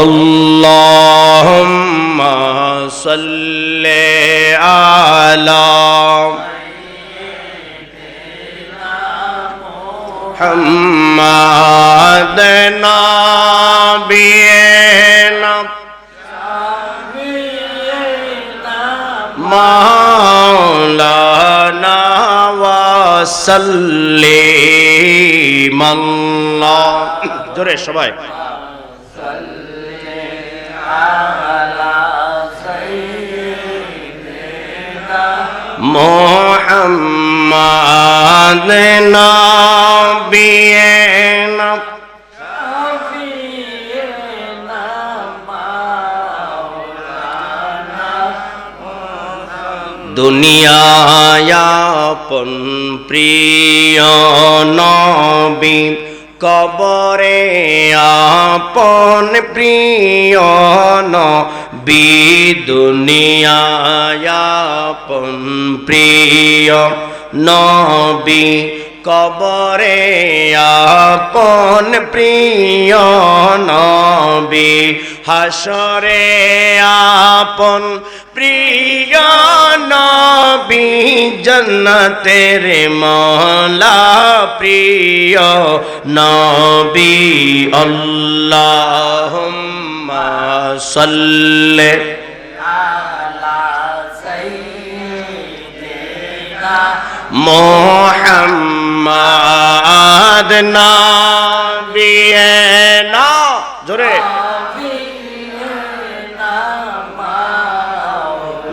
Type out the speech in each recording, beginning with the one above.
اللهم صل على محمد نبينا مولانا وسلم الله জোরে সবাই মোহাম্মদ নবিয়েনা দুনিয়ায়াপন প্রিয় নবী কবরে আপন প্রিয় নবী প্রিয় নবী, কবরে আপন প্রিয় নবী, হাসরে আপন প্রিয় নবী, জন্নতের মলা প্রিয় নবী صل على سيدنا محمد نبينا জোরে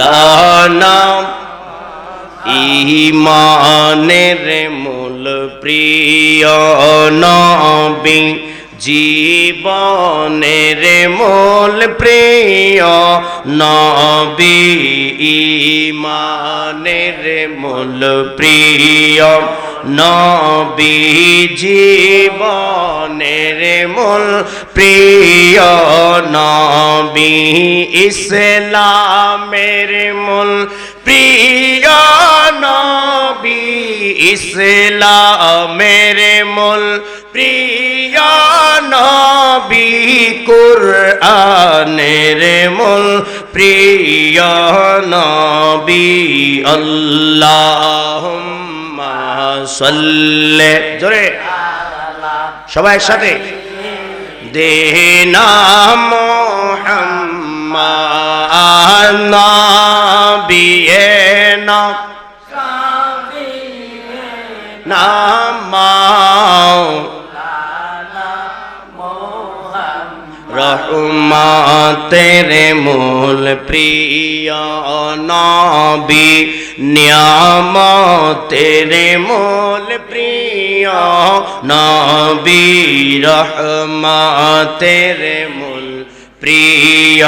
লানাম ইমানের মূল প্রিয় নবী জীবনের মূল প্রিয় নবী ইমানের মূল প্রিয় নবী জীবনের মূল প্রিয় নবী ইসলামের মূল প্রিয় নবী ইসলামের মূল কুরআনের মূল প্রিয় নবী আল্লাহুম্মা সাল্লি জোরে। সবাই একসাথে। দেনা মোহাম্মদ নাবিয়েনা। নামাও রহমাতের মূল প্রিয় নবী, নিয়ামতের মূল প্রিয় নবী, রহমাতের মূল প্রিয়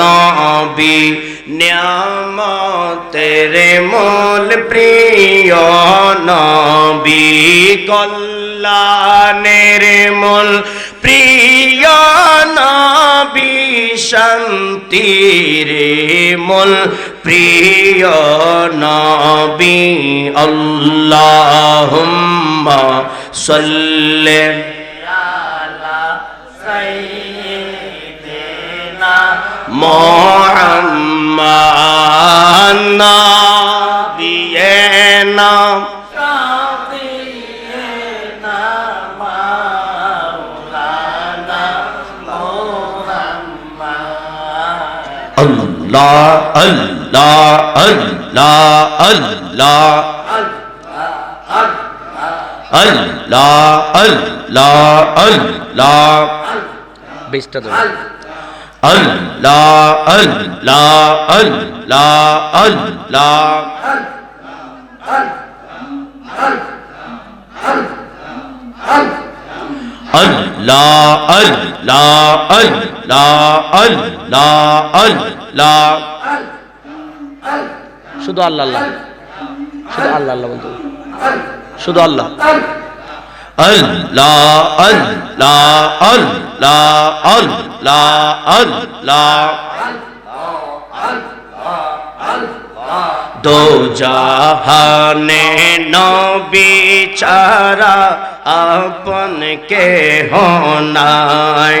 নবী, নিয়ামতের মূল প্রিয় নবী কল্যাণের মূল প্রিয় নবী শান্তির মূল প্রিয় নবী আল্লাহুম্মা সাল্লি মোহাম্মদ আল্লাহ আল্লাহ আল্লাহ আল্লাহ আল্লাহ আল্লাহ আল্লাহ বিশটা আল্লাহ আল্লাহ আল্লাহ আল্লাহ আল্লাহ আল্লাহ আল্লাহ শুধু আল্লাহ আল্লাহ। শুধু আল্লাহ আল্লাহ বলতে। শুধু আল্লাহ। আল্লাহ আল্লাহ আল্লাহ আল্লাহ আল্লাহ দো জাহানে নবী চারা আপন কে হোনায়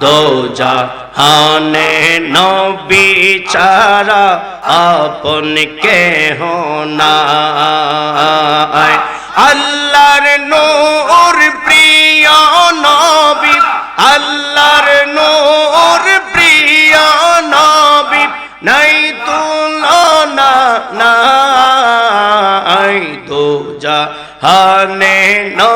দো জাহানে নবী চারা আপন কে হোনায় আল্লাহর নূর প্রিয় নবী আল্লাহর নূর প্রিয় নবী নাই তুলনা নাই দো জাহানে নবী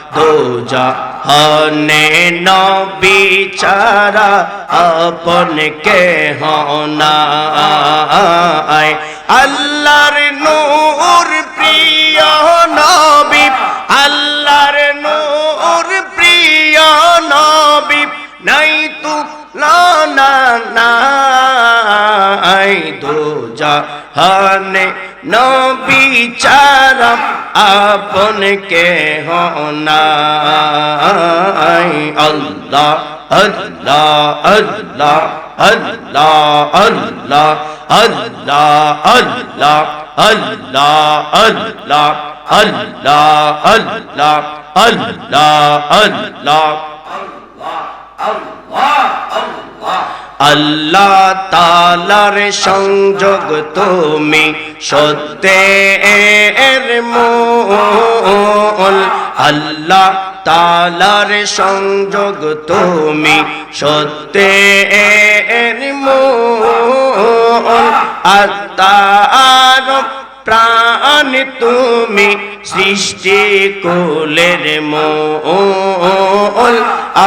দো জাহানে নবী চারা আপন কে হোনায় আল্লাহর নূর প্রিয় নবী আল্লাহর নূর প্রিয় নবী নাই তু লানা নাই দো জাহানে নবী চারা আপন কে হোনাই আল্লাহ আল্লাহ আল্লাহ আল্লাহ আল্লাহ আল্লাহ আল্লাহ আল্লাহ আল্লাহ আল্লাহ আল্লাহ আল্লাহ আল্লাহ আল্লাহ তালার সংযোগ তুমি সত্যের মোল। আল্লাহ তালার সংযোগ তুমি সত্যের মোল। আত্মার প্রাণ তুমি সৃষ্টি কুলের মোল।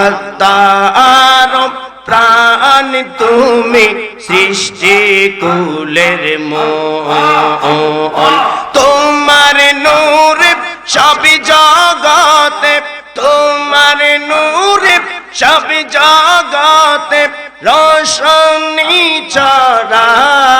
আত্মার প্রাণ তুমি সৃষ্টি কুলের মোল তোমার নূর সব জগতে, তোমার নূর সব জগতে রোশনী চড়াই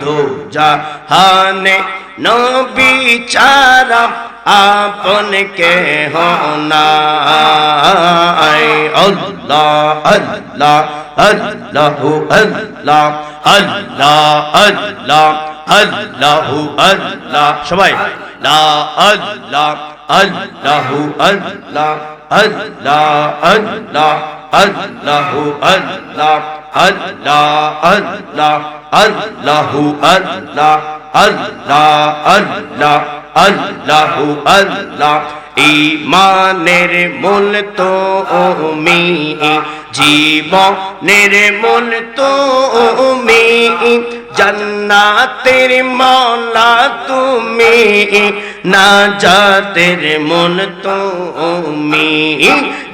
দো জাহানে নবী চারা আপন কে হোনাই আল্লাহ আল্লাহ, আল্লাহু, আল্লাহ আল্লাহ আল্লাহ, আল্লাহু, আল্লাহ। সবাই, লা, আল্লাহ, আল্লাহু, আল্লাহ আল্লাহ আল্লাহ, আল্লাহু, আল্লাহ। আল্লাহ আল্লাহ, আল্লাহু, আল্লাহ আল্লাহ আল্লাহ, আল্লাহু, আল্লাহ। ইমানের মূল তো মি জীবনের মূল তো মি জান্নাতের মৌলা তুমি না জাতের মূল তুমি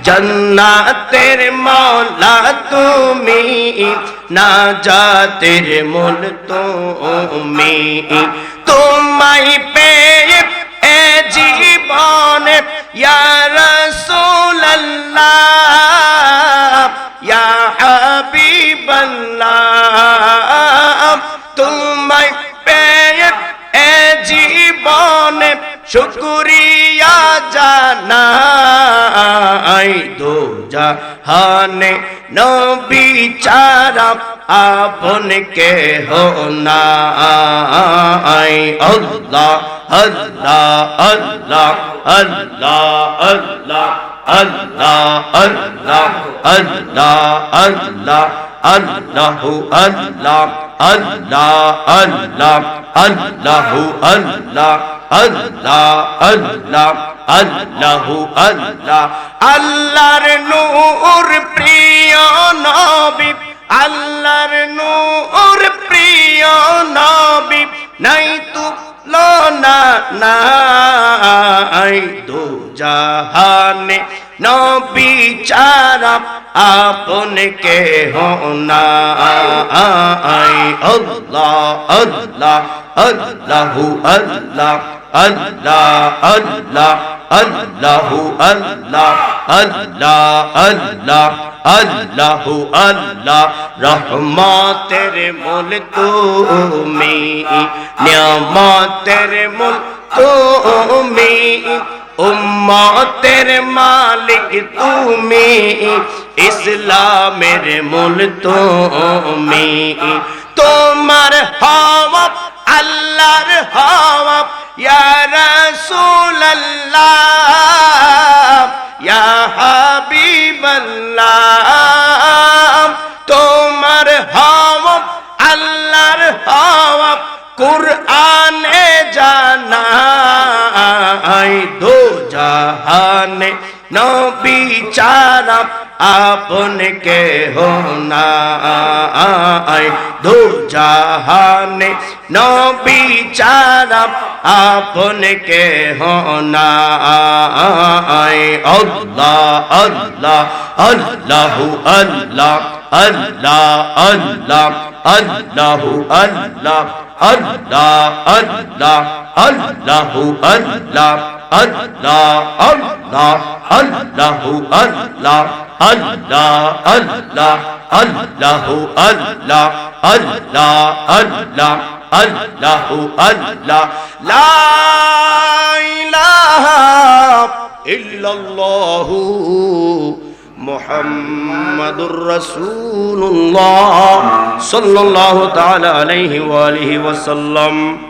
জান্নাতের মৌলা তুমি, না জাতের মূল তুমি। তোমায় পেয়ে এ জীবনে, ইয়া রাসূলুল্লাহ, ইয়া হাবিবাল্লাহ। তোমায় পেয়ে এ জীবনে শুকরিয়া জানাই দো জাহানে নবী চারা আপন কে হো নাই আল্লাহ আল্লাহ আল্লাহ আল্লাহ আল্লাহ আল্লাহ আল্লাহ আল্লাহ আল্লাহ আল্লাহু আল্লাহ আল্লাহ আল্লাহ আল্লাহু আল্লাহ আল্লাহ আল্লাহ, আল্লাহু, আল্লাহ। আল্লাহর নূর প্রিয় নবী, আল্লাহর নূর প্রিয় নাই তুলনা নাই দু জাহানে নবী চারা আপন কে আই আল্লাহ আল্লাহ, আল্লাহু আল্লাহ আল্লাহ আল্লাহ, আল্লাহু আল্লাহ আল্লাহ আল্লাহ, আল্লাহু আল্লাহ। রহমতের মূল তুমি, নিয়ামতের মূল তুমি। উম্মতের মালিক তুমি, ইসলামের মূল তুমি। তোমার হওয়া, আল্লাহর হওয়া, ইয়া রাসূলুল্লাহ, ইয়া হাবিবাল্লাহ। তোমার হওয়া, আল্লাহর হওয়া, কুরআনে জানা আই দো জাহানে নবী চারা আপন কে হোনা আই দো জাহানে নবী চারা আপন কে হোনা আই আল্লাহ আল্লাহ, আল্লাহু, আল্লাহ আল্লাহ আল্লাহ, আল্লাহু, আল্লাহ আল্লাহ আল্লাহ, আল্লাহু, আল্লাহ। আল্লাহ আল্লাহ আল্লাহু আল্লাহ আল্লাহ আল্লাহ আল্লাহু আল্লাহ আল্লাহ আল্লাহ আল্লাহু আল্লাহ লা ইলাহা ইল্লাল্লাহু মুহাম্মাদুর রাসূলুল্লাহ সাল্লাল্লাহু তাআলা আলাইহি ওয়া আলিহি ওয়াসাল্লাম